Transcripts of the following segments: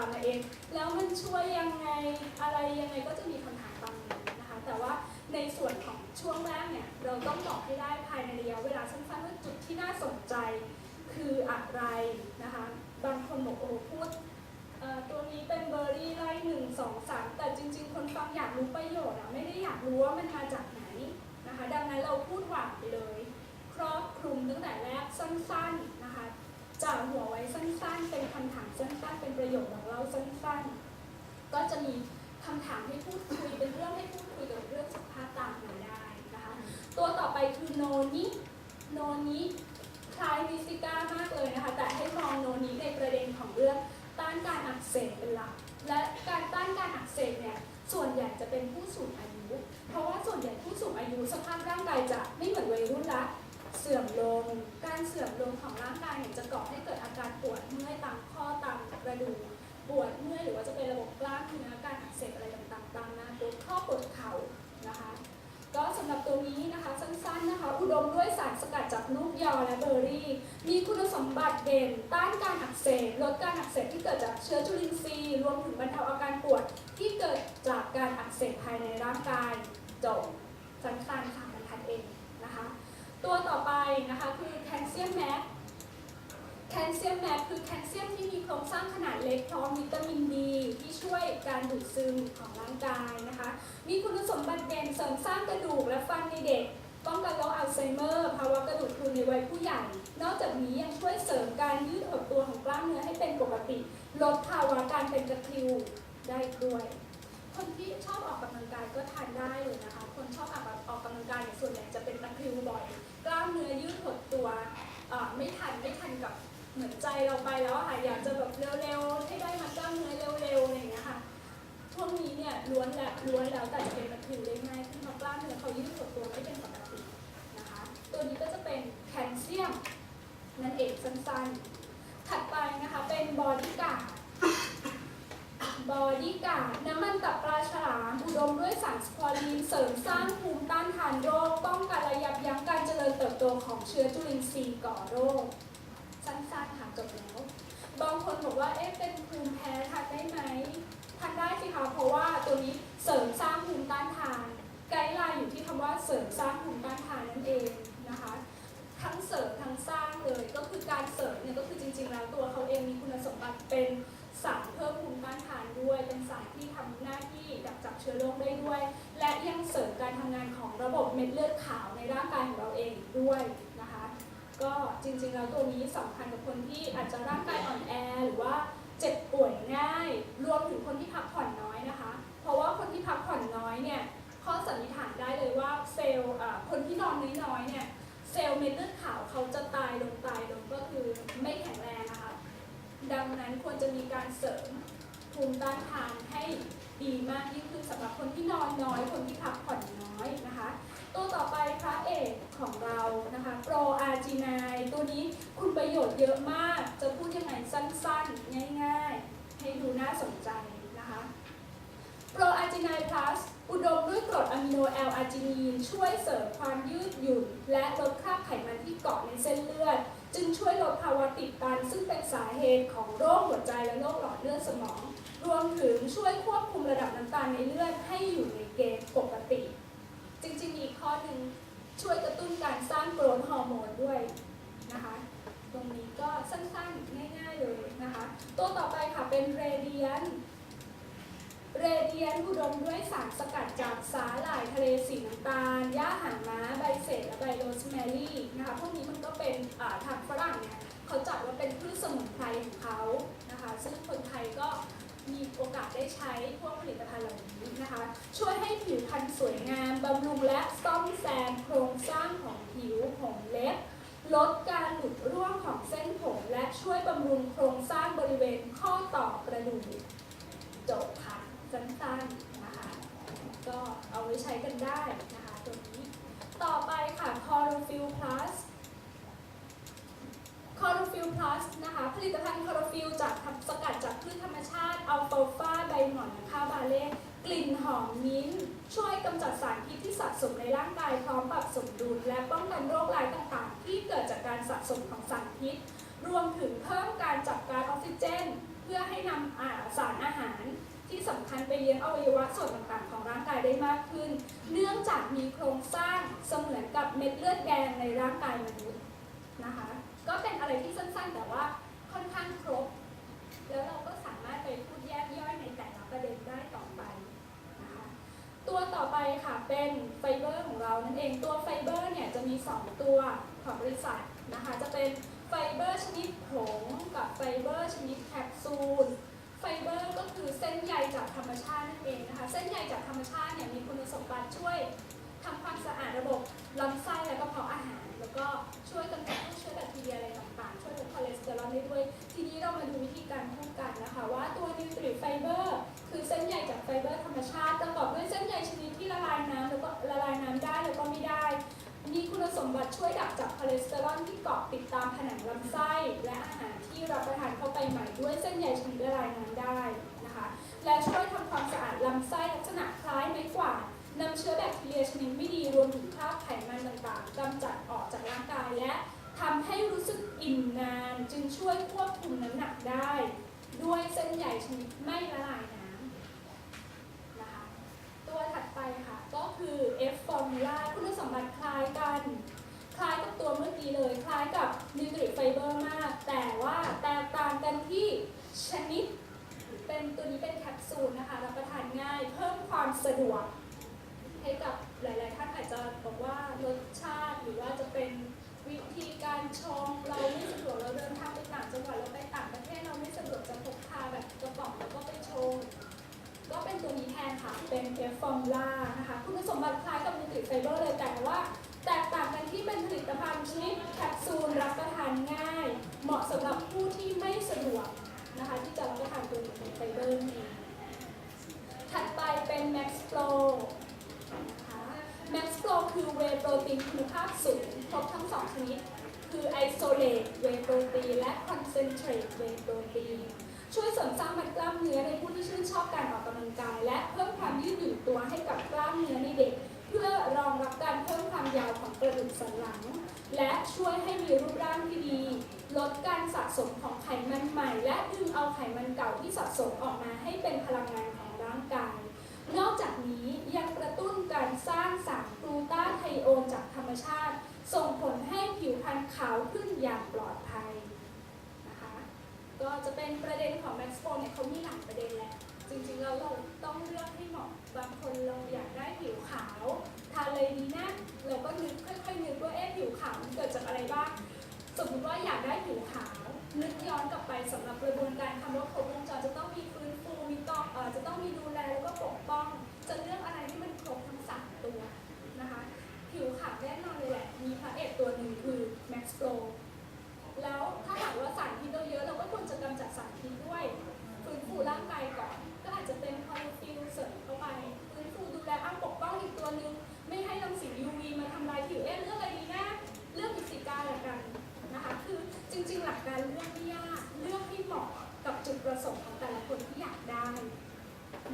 ามมาเอง แล้วมันช่วยยังไงอะไรยังไงก็จะมีคำถามบางอย่างนะคะ แต่ว่าในส่วนของช่วงแรกเนี่ยเราต้องบอกให้ได้ภายในระยะเวลาสั้นๆว่าจุดที่น่าสนใจคืออะไรนะคะ บางคนบอกโอ้พูดตัวนี้เป็นเบอร์รี่ไล่หนึ่งสองสามแต่จริง ๆ คนฟังอยากรู้ประโยชน์อะไม่ได้อยากรู้ว่ามันมาจากไหนนะคะ ดังนั้นเราพูดหวานไปเลย ครอบคลุมตั้งแต่แรกสั้นๆนะคะ จ่าหัวไว้สั้นๆ เป็นคำถามสั้นๆ เป็นประโยคของเราสั้นๆ ก็จะมีคำถามให้พูดคุยเป็นเรื่องให้พูดคุยกับเรื่องสุขภาพตามมาได้นะคะ ตัวต่อไปคือโนนิโนนิคล้ายมิซิก้ามากเลยนะคะ แต่ให้มองโนนิในประเด็นของเรื่องต้านการอักเสบเป็นหลัก และการต้านการอักเสบเนี่ยส่วนใหญ่จะเป็นผู้สูงอายุ เพราะว่าส่วนใหญ่ผู้สูงอายุสภาพร่างกายจะไม่เหมือนวัยรุ่นละ เสื่อมลง การเสื่อมลงของร่างกายจะก่อให้เกิดอาการปวดเมื่อยตามข้อตามกระดูกปวดเมื่อยหรือว่าจะเป็นระบบกล้ามเนื้อการอักเสบอะไรต่างๆ ตามมาปวดข้อปวดเข่านะคะก็สำหรับตัวนี้นะคะสั้นๆนะคะ อุดมด้วยสารสกัดจากลูกยอและเบอร์รี่ มีคุณสมบัติเด่น ต้านการอักเสบลดการอักเสบที่เกิดจากเชื้อจุลินทรีย์รวมถึงบรรเทาอาการปวดที่เกิดจากการอักเสบภายในร่างกายจบสั้นๆค่ะบรรทัดเองนะคะ ตัวต่อไปนะคะคือแคลเซียมแมกแคลเซียมแมกคือแคลเซียมที่มีโครงสร้างขนาดเล็กพร้อมวิตามินดีที่ช่วยการดูดซึมของร่างกายนะคะ มีคุณสมบัติเด่นเสริมสร้างกระดูกและฟันในเด็ก ป้องกันโรคอัลไซเมอร์ภาวะกระดูกพรุนในวัยผู้ใหญ่ นอกจากนี้ยังช่วยเสริมการยืดหดตัวของกล้ามเนื้อให้เป็นปกติ ลดภาวะการเป็นตะคริวได้ด้วยคนที่ชอบออกกำลังกายก็ทานได้เลยนะคะ คนชอบออกออกกำลังกายเนี่ยส่วนใหญ่จะเป็นตะคริวบ่อย กล้ามเนื้อยืดหดตัวไม่ทันไม่ทันกับเหมือนใจเราไปแล้วค่ะอยากจะแบบเร็วๆให้ได้มากล้ามเนื้อเร็วๆอะไรอย่างเงี้ยค่ะพวกนี้เนี่ยล้วนแล้วล้วนแล้วแต่จะเป็นตะคริวได้ง่ายขึ้นเพราะกล้ามเนื้อเขายืดหดตัวไม่เป็นปกตินะคะตัวนี้ก็จะเป็นแคลเซียมนั่นเองสั้นๆถัดไปนะคะเป็นบอดี้การ์ด บอดี้การ์ดน้ำมันตับปลาฉลาม อุดมด้วยสารสควอลีนเสริมสร้างภูมิต้านทานโรค ป้องกันและยับยั้งการเจริญเติบโตของเชื้อจุลินทรีย์ก่อโรค สั้นๆค่ะจบแล้วบางคนบอกว่า เอ๊ะ เป็นภูมิแพ้ทานได้ไหมทานได้สิคะ เพราะว่าตัวนี้เสริมสร้างภูมิต้านทาน ไกด์ไลน์อยู่ที่คำว่าเสริมสร้างภูมิต้านทานนั่นเองนะคะ ทั้งเสริมทั้งสร้างเลย ก็คือการเสริมเนี่ยก็คือจริงๆแล้วตัวเขาเองมีคุณสมบัติเป็น เชื้อโรคได้ด้วย และยังเสริมการทำงานของระบบเม็ดเลือดขาวในร่างกายของเราเองด้วยนะคะ ก็จริงๆแล้วตัวนี้สำคัญกับคนที่อาจจะร่างกายอ่อนแอหรือว่าเจ็บป่วยง่าย รวมถึงคน คนที่นอนน้อย คนที่พักผ่อนน้อยนะคะ ตัวต่อไปพระเอกของเรานะคะโปรอาร์จินายตัวนี้คุณประโยชน์เยอะมาก จะพูดยังไงสั้นๆ ง่ายๆ ให้ดูน่าสนใจนะคะโปรอาร์จินายพลัสอุดมด้วยกรดอะมิโนแอลอาร์จินีนช่วยเสริมความยืดหยุ่น และลดคราบไขมันที่เกาะในเส้นเลือด จึงช่วยลดภาวะติดตัน ซึ่งเป็นสาเหตุของโรคหัวใจและโรคหลอดเลือดสมอง รวมถึงช่วยควบคุมระดับน้ำตาลในเลือดให้อยู่ในเกณฑ์ปกติ จริงๆมีอีกข้อหนึ่งช่วยกระตุ้นการสร้างโกรทฮอร์โมนด้วยนะคะ ตรงนี้ก็สั้นๆง่ายๆเลยนะคะ ตัวต่อไปค่ะเป็นเรเดียน เตียนอุดมด้วยสารสกัดจากสาหร่ายทะเลสีน้ำตาลหญ้าหางม้าใบเสดและใบโรสแมรี่นะคะพวกนี้มันก็เป็นอ่าทางฝรั่งเนี่ยเขาจัดว่าเป็นพืชสมุนไพรของเขานะคะซึ่งคนไทยก็มีโอกาสได้ใช้พวกผลิตภัณฑ์เหล่านี้นะคะ ช่วยให้ผิวพรรณสวยงามบำรุงและซ่อมแซมโครงสร้างของผิวผมเล็บลดการหลุดร่วงของเส้นผมและช่วยบำรุงโครงสร้างบริเวณข้อต่อกระดูกจบค่ะ สั้นๆนะคะ ก็เอาไว้ใช้กันได้นะคะตัวนี้ ต่อไปค่ะ c h l o r o p h y l l Plus c h l o r o p h y l l Plus นะคะผลิตภัณฑ์ c h l o r o p h y l l จากทำสกัดจากพืชธรรมชาติอัลโฟฟาใบหม่อนและข้าวบาเล่กลิ่นหอมมิ้นช่วยกำจัดสารพิษที่สะสมในร่างกายพร้อมปรับสมดุลและป้องกันโรคร้ายต่างๆ ที่เกิดจากการสะสมของสารพิษ รวมถึงเพิ่มการจับกาซออกซิเจน เพื่อให้นำสารอาหาร ที่สำคัญไปเลี้ยงอวัยวะส่วนต่างๆ ของร่างกายได้มากขึ้น เนื่องจากมีโครงสร้างเสมือนกับเม็ดเลือดแดงในร่างกายมนุษย์นะคะ ก็เป็นอะไรที่สั้นๆ แต่ว่าค่อนข้างครบ แล้วเราก็สามารถไปพูดแยกย่อยในแต่ละประเด็นได้ต่อไปนะคะตัวต่อไปค่ะเป็นไฟเบอร์ของเรานั่นเองตัวไฟเบอร์เนี่ยจะมี 2 ตัวของบริษัทนะคะจะเป็นไฟเบอร์ชนิดผงกับไฟเบอร์ชนิดแคปซูล ไฟเบอร์ก็คือเส้นใยจากธรรมชาตินั่นเองนะคะ เส้นใยจากธรรมชาติเนี่ยมีคุณสมบัติช่วยทำความสะอาดระบบลำไส้และกระเพาะอาหาร แล้วก็ช่วยกำจัดพวกเชื้อแบคทีเรียอะไรต่างๆ ช่วยลดคอเลสเตอรอลได้ด้วย ทีนี้เรามาดูวิธีการพูดกันนะคะ ว่าตัวนิวทริไฟเบอร์คือเส้นใยจากไฟเบอร์ธรรมชาติประกอบด้วยเส้นใยชนิดที่ละลายน้ำแล้วก็ละลายน้ำได้แล้วก็ไม่ได้ มีคุณสมบัติช่วยดักจับคอเลสเตอรอลที่เกาะติดตามผนังลำไส้ และอาหารที่รับประทานเข้าไปใหม่ด้วยเส้นใยชนิดละลายน้ำได้นะคะ และช่วยทำความสะอาดลำไส้ลักษณะคล้ายไม้กวาดนำเชื้อแบคทีเรียชนิดไม่ดีรวมถึงคราบไขมันต่างๆกำจัดออกจากร่างกายและทำให้รู้สึกอิ่มนาน จึงช่วยควบคุมน้ำหนักได้ ด้วยเส้นใยชนิดไม่ละลายน้ำนะคะ ตัวถัดไปค่ะ ก็คือ F formula คุณสมบัติคล้ายกัน คล้ายกับตัวเมื่อกี้เลย คล้ายกับ n u t r i Fiber มาก แต่ว่าแตกต่างกันที่ชนิด เป็นตัวนี้เป็นแคปซูลนะคะ รับประทานง่าย เพิ่มความสะดวก ให้กับหลายๆท่านอาจจะบอกว่ารสชาติหรือว่าจะเป็นวิธีการชงเราไม่สะดวกเราเดินทางไปต่างจังหวัดเราไปต่างประเทศเราไม่สะดวกจะพกพาแบบกระป๋องแล้วก็ไปชง ก็เป็นตัวนี้แทนค่ะ เป็นเอฟฟอร์มล่านะคะคุณสมบัติคล้ายกับนิวทริไฟเบอร์เลยแต่ว่า แตกต่างกันที่เป็นผลิตภัณฑ์ชนิดแคปซูลรับประทานง่าย เหมาะสำหรับผู้ที่ไม่สะดวกนะคะที่จะรับประทานตัวนิวทริไฟเบอร์นี่ถัดไปเป็น Max Pro นะคะ Max Pro คือเวโปรตีนคุณภาพสูงครบทั้งสองชนิด คือ Isolate Whey Protein และ Concentrate Whey Protein ช่วยเสริมสร้างมัดกล้ามเนื้อในผู้ที่ชื่นชอบการออกกำลังกาย และเพิ่มความยืดหยุ่นตัวให้กับกล้ามเนื้อในเด็ก เพื่อรองรับการเพิ่มความยาวของกระดูกสันหลัง และช่วยให้มีรูปร่างที่ดี ลดการสะสมของไขมันใหม่ และดึงเอาไขมันเก่าที่สะสมออกมาให้เป็นพลังงานของร่างกาย นอกจากนี้ยังกระตุ้นการสร้างสารกลูตาไทโอนจากธรรมชาติ ส่งผลให้ผิวพรรณขาวขึ้นอย่างปลอดภัย ก็จะเป็นประเด็นของ Max Pro เนี่ยเขามีหลายประเด็นแหละ จริงๆแล้วเราต้องเลือกให้เหมาะ บางคนเราอยากได้ผิวขาวทาเลยดีนะเราก็นึกค่อยๆนึกว่าเอ๊ะผิวขาวมันเกิดจากอะไรบ้าง สมมติว่าอยากได้ผิวขาว นึกย้อนกลับไปสำหรับกระบวนการคำว่าครบวงจรจะต้องมีฟื้นฟูมีต้องเอ่อจะต้องมีดูแลแล้วก็ปกป้อง จะเลือกอะไรที่มันครบทั้งสามตัวนะคะ ผิวขาวแน่นอนเลยแหละ มีพระเอกตัวหนึ่งคือ Max Pro แล้วถ้ว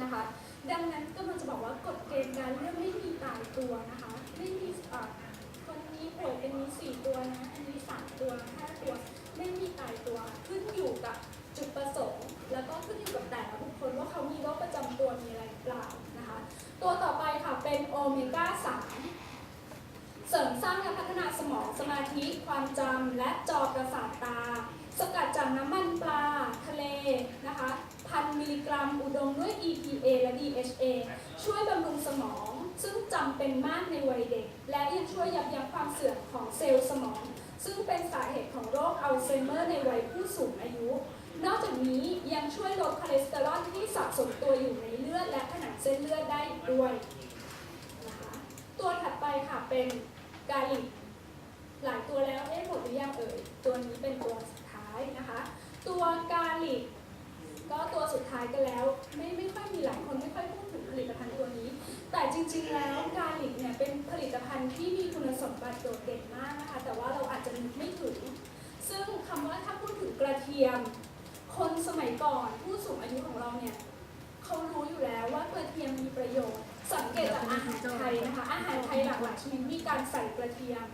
นะคะ ดังนั้นก็มันจะบอกว่ากฎเกณฑ์การเลือกไม่มีตายตัวนะคะ ไม่มีคนนี้ป่วยเป็นนี้สี่ตัวนะ อันนี้สามตัวห้าตัว ไม่มีตายตัว ขึ้นอยู่กับจุดประสงค์ แล้วก็ขึ้นอยู่กับแต่ละบุคคลว่าเขามีโรคประจำตัวมีอะไรเปล่านะคะ ตัวต่อไปค่ะเป็นโอเมก้า3เสริมสร้างและพัฒนาสมองสมาธิ ความจำและจอประสาทตา สกัดจากน้ำมันปลา ทะเลนะคะ พันมิลลิกรัม อุดมด้วย EPA และ DHA ช่วยบำรุงสมอง ซึ่งจำเป็นมากในวัยเด็ก และยังช่วยยับยั้งความเสื่อมของเซลล์สมอง ซึ่งเป็นสาเหตุของโรคอัลไซเมอร์ในวัยผู้สูงอายุ นอกจากนี้ยังช่วยลดคอเลสเตอรอลที่สะสมตัวอยู่ในเลือดและผนังเส้นเลือดได้อีกด้วยนะคะตัวถัดไปค่ะเป็นกาลิกหลายตัวแล้วเอ๊ะหมดหรือยังเอ่ยตัวนี้เป็นตัวสุดท้ายนะคะ ตัวกาลิก ก็ตัวสุดท้ายกันแล้วไม่ไม่ค่อยมีหลายคนไม่ค่อยพูดถึงผลิตภัณฑ์ตัวนี้ แต่จริง ๆ แล้วกาลิกเนี่ยเป็นผลิตภัณฑ์ที่มีคุณสมบัติโดดเด่นมากนะคะแต่ว่าเราอาจจะนึกไม่ถึง ซึ่งคำว่าถ้าพูดถึงกระเทียม คนสมัยก่อนผู้สูงอายุของเราเนี่ยเขารู้อยู่แล้วว่ากระเทียมมีประโยชน์ สังเกตจากอาหารไทยนะคะอาหารไทยหลากหลายชนิดมีการใส่กระเทียม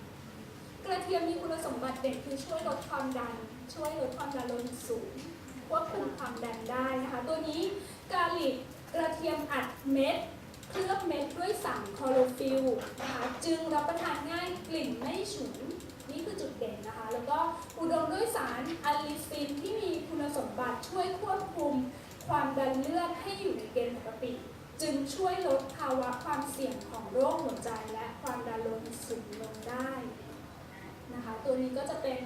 กระเทียมมีคุณสมบัติเด่นคือช่วยลดความดัน ช่วยลดความดันโลหิตสูง ควบคุมความดันได้นะคะ ตัวนี้กาลิกกระเทียมอัดเม็ดเคลือบเม็ดด้วยสารคลอโรฟิลนะคะจึงรับประทานง่ายกลิ่นไม่ฉุนนี่คือจุดเด่นนะคะ แล้วก็อุดมด้วยสารอะลิซินที่มีคุณสมบัติช่วยควบคุมความดันเลือดให้อยู่ในเกณฑ์ปกติ จึงช่วยลดภาวะความเสี่ยงของโรคหัวใจและความดันโลหิตสูงลงได้นะคะ ตัวนี้ก็จะเป็น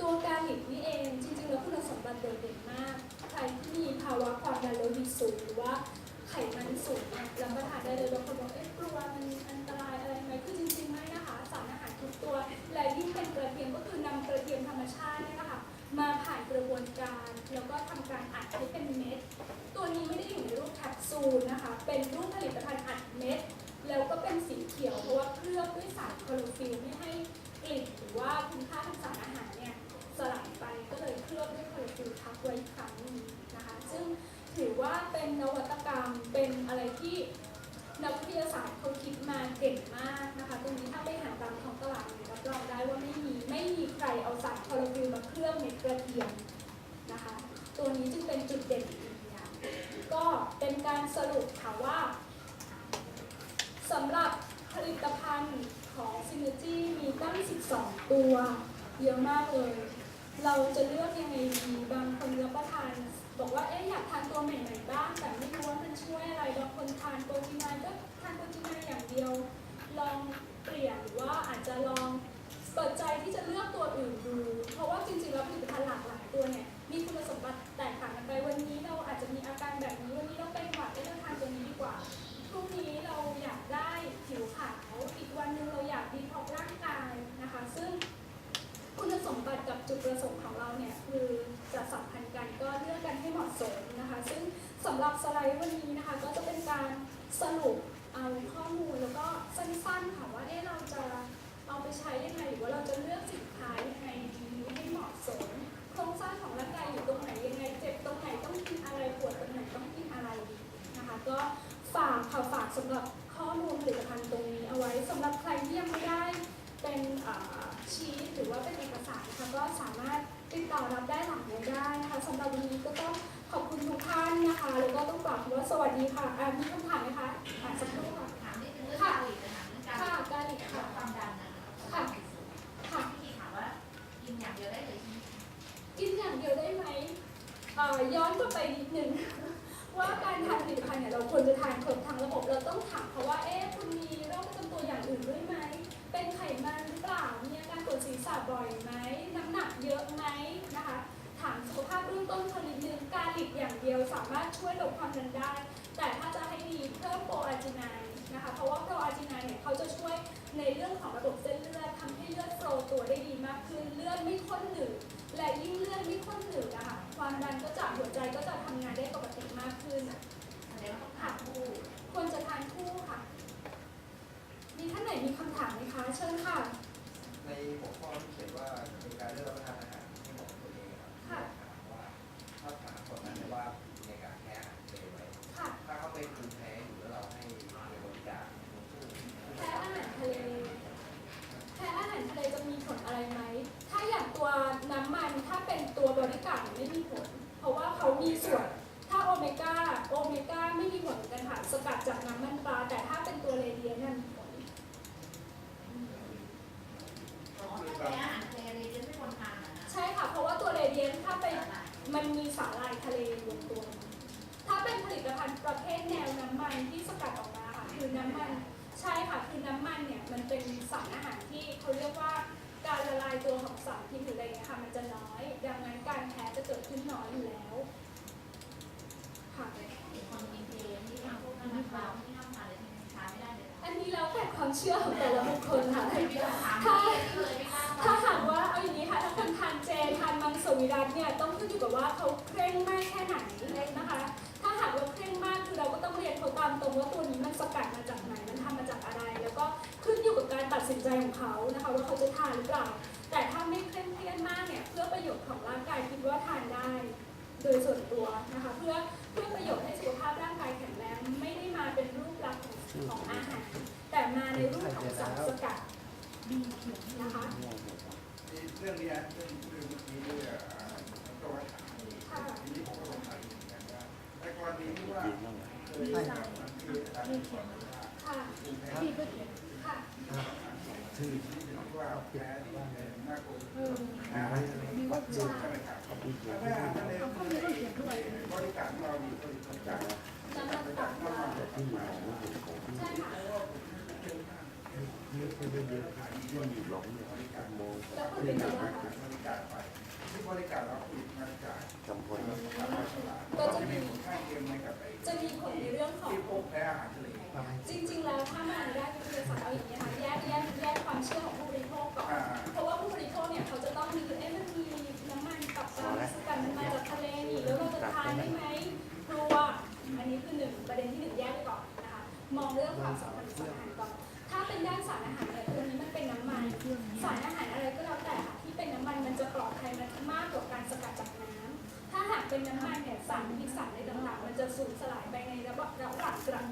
ตัวกาลิกนี่เองจริงๆ แล้วคุณสมบัติโดดเด่นมาก ใครที่มีภาวะความดันโลหิตสูงหรือว่าไขมันสูงเนี่ยรับประทานได้เลยบางคนบอกเอ๊ะกลัวมันอันตรายอะไรไหมคือจริงๆไม่นะคะ สารอาหารทุกตัว และยิ่งเป็นกระเทียมก็คือนำกระเทียมธรรมชาติเนี่ยนะคะมาผ่านกระบวนการ แล้วก็ทำการอัดให้เป็นเม็ด ตัวนี้ไม่ได้อยู่ในรูปแคปซูลนะคะ เป็นรูปผลิตภัณฑ์อัดเม็ด แล้วก็เป็นสีเขียวเพราะว่าเคลือบด้วยสารคลอโรฟิลล์ไม่ให้กลิ่นหรือว่าคุณค่าทางสารอาหารเนี่ยสลายไป ก็เลยเคลือบด้วยคลอโรฟิลล์ทับไว้อีกครั้งหนึงนะคะ ซึ่งถือว่าเป็นนวัตกรรมเป็นอะไรที่นักวิทยาศาสตร์เขาคิดมาเก่งมากนะคะตรงนี้ถ้าไปหาตามท้องตลาดเนี่ยรับรองได้ว่าไม่มีไม่มีใครเอาสารคลอโรฟิลล์มาเคลือบเม็ดกระเทียมนะคะ ตัวนี้จึงเป็นจุดเด่นอีกอย่างก็เป็นการสรุปค่ะว่าสำหรับผลิตภัณฑ์ของ Synergy มีตั้ง 12 ตัว เยอะมากเลย เราจะเลือกยังไงดีบางคนรับประทาน บอกว่าเอ๊ะอยากทานตัวใหม่ๆบ้างแต่ไม่รู้ว่ามันช่วยอะไรบางคนทานโปรตีนายก็ทานโปรตีนาอย่างเดียว ลองเปลี่ยนหรือว่าอาจจะลอง รับได้หลังนี้ได้นะคะสำหรับวันนี้ก็ต้องขอบคุณทุกท่านนะคะ แล้วก็ต้องกล่าวคำว่าสวัสดีค่ะอะมีคำถามไหมคะอะสักครู่ค่ะ ถามนิดนึงเรื่องการหลีกนะคะเรื่องการค่ะกาลิกลค่ะดความดันนะคะค่ะค่ะพี่ทีถามว่ากินอย่างเดียวได้เลยใช่ไหมกินอย่างเดียวได้ไหมเอ่อย้อนกลับไปนิดนึงว่าการทานผลิตภัณฑ์เนี่ยเราควรจะทานครบทั้งระบบเราต้องถามเขาว่าเอ๊ะคุณมีโรคประจำตัวอย่างอื่นด้วยไหมเป็นไขมันหรือเปล่ามีอาการปวดศีรษะบ่อยไหม น้ำหนักเยอะไหมนะคะ ถามสุขภาพเบื้องต้นชนิดนึงการหลีกอย่างเดียวสามารถช่วยลดความดันได้ แต่ถ้าจะให้ดีเพิ่มโปรอาจินายนะคะ เพราะว่าโปรอาจินายเนี่ยเขาจะช่วยในเรื่องของระบบเส้นเลือดทำให้เลือดโฟลตัวได้ดีมากขึ้น เลือดไม่ข้นหนืดและยิ่งเลือดไม่ข้นหนืดนะคะความดันก็จะหัวใจก็จะทำงาน ตัวบริการไม่มีผล เพราะว่าเขามีส่วนถ้าโอเมก้าโอเมก้าไม่มีผลเหมือนกันค่ะสกัดจากน้ำมันปลา แต่ถ้าเป็นตัวเรเดียนนั่นมีผลอ๋อถ้าแพ้อาหารทะเลเลยจะไม่ควรทานนะใช่ค่ะ เพราะว่าตัวเรเดียนถ้าไปมันมีสาหร่ายทะเลอยู่ตัว ถ้าเป็นผลิตภัณฑ์ประเภทแนวน้ำมันที่สกัดออกมาค่ะคือน้ำมันใช่ค่ะคือน้ำมันเนี่ยมันเป็นสารอาหารที่เขาเรียกว่าการละลายตัวของสารพิษหรืออะไรเงี้ยค่ะ ขึ้นน้อยอยู่แล้ว ค่ะคนกินเจที่ทำพวกน้ำมันเปล่าที่ห้ามทานเลยใช่ไหมทานไม่ได้เลยอันนี้แล้วแต่ความเชื่อของแต่ละบุคคลค่ะไม่ต้องถามพี่เลยไม่กล้าถ้าหากว่าเอาอย่างนี้ค่ะถ้าคนทานเจทานมังสวิรัตเนี่ยต้องขึ้นอยู่กับว่าเขาเคร่งมากแค่ไหนนะคะ ถ้าหากว่าเคร่งมากคือเราก็ต้องเรียนเขาตามตรงว่าตัวนี้มันสกัดมาจากไหนมันทำมาจากอะไร แล้วก็ขึ้นอยู่กับการตัดสินใจของเขานะคะว่าเขาจะทานหรือเปล่าแต่ถ้าไม่เคร่งเครียดมากเนี่ยเพื่อประโยชน์ของร่างกายคิดว่าทานได้ โดยส่วนตัวนะคะ เพื่อเพื่อประโยชน์ให้สุขภาพร่างกายแข็งแรงไม่ได้มาเป็นรูปลักษณ์ของของอาหาร แต่มาในรูปของสารสกัดนะคะเรื่องนี้นะเรื่องเรื่องเมื่อกี้ด้วยอ่าก็ไว้ขายค่ะทีนี้ผมก็สงสัยเหมือนกันว่าในกรณีที่ว่าเคยแบบมันคือการเป็นส่วนหนึ่งว่าค่ะคุณแพ้ค่ะชื่อที่ว่าแพ้ที่ว่าน่า กลัวนะมีว่าใช่ไหมครับถ้าในบริการเราอยู่บริการน้ำมันตับมาใช่ค่ะแล้วคุณเป็นยังไงคะบริการที่บริการเราผลิตมาจากก็จะมีมีผลข้างเคียงไหมกับไอ้จะมีผลในเรื่องของที่พบแพ้อาหารทะเลจริง ๆ แล้วถ้ามาในด้านวิทยาศาสตร์เอาอย่างนี้นะคะแยกแยกแยกความเชื่อของผู้บริโภคก่อน มองเรื่องความสัมพันธ์สารอาหารก่อนถ้าเป็นด้านสารอาหารเนี่ยตัวนี้มันเป็นน้ำมัน สารอาหารอะไรก็แล้วแต่ค่ะที่เป็นน้ำมันมันจะปลอดภัยมากกว่าการสกัดจากน้ำถ้าหากเป็นน้ำมันเนี่ยสารพิษสารในต่างๆ มันจะสูญสลายไปในระบบระหว่างกระบ